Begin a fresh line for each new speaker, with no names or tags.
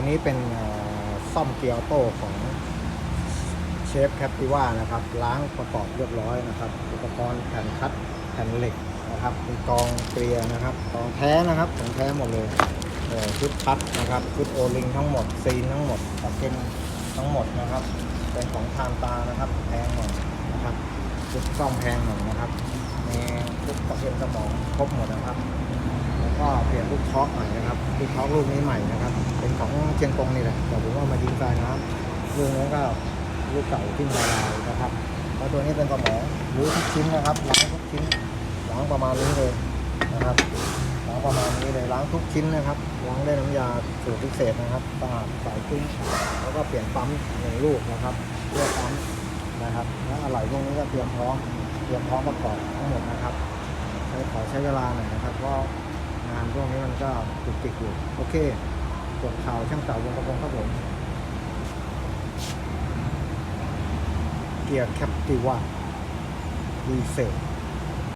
ตัวนี้เป็นซ่อมเกียร์ออโต้ของเชฟแคปติว่านะครับ ล้างประกอบเรียบร้อยนะครับ อุปกรณ์แผ่นคัดแผ่นเหล็กนะครับ มีกองเกลีย์นะครับกองแท้นะครับของแท้หมดเลยชุดคัดนะครับชุดโอลิงทั้งหมดซีนทั้งหมดตะเก็นทั้งหมดนะครับ เป็นของทามตานะครับแพงหน่อยนะครับชุดซ่อมแพงหน่อยนะครับมีชุดตะเก็นสมองครบหมดนะครับ ก็เปลี่ยนลูกช็อคใหม่นะครับลูกช็อคลูกนี้ใหม่นะครับ เป็นของเชียงกงนี่แหละแต่ผมว่ามายิงใส่น้ำลูกนี้ก็ลูกเก่าทิ้งละลายนะครับแล้วตัวนี้เป็นสมองรู้ทุกชิ้นนะครับล้างทุกชิ้นล้างประมาณนี้เลยนะครับล้างประมาณนี้เลยล้างทุกชิ้นนะครับล้างด้วยน้ำยาสูตรพิเศษนะครับสะอาดใสกิ้งแล้วก็เปลี่ยนปั๊มหนึ่งลูกนะครับเพื่อปั๊มนะครับแล้วอะไหล่พวกนี้ก็เตรียมพร้อมเตรียมพร้อมประกอบทั้งหมดนะครับใช้ขอใช้เวลาหน่อยนะครับเพราะ งานพวกนี้มันก็จุกจิกอยู่ โอเคจบข่าวช่างเต่าวงกระพงครับผม เกียร์แคปติว่าดีเซล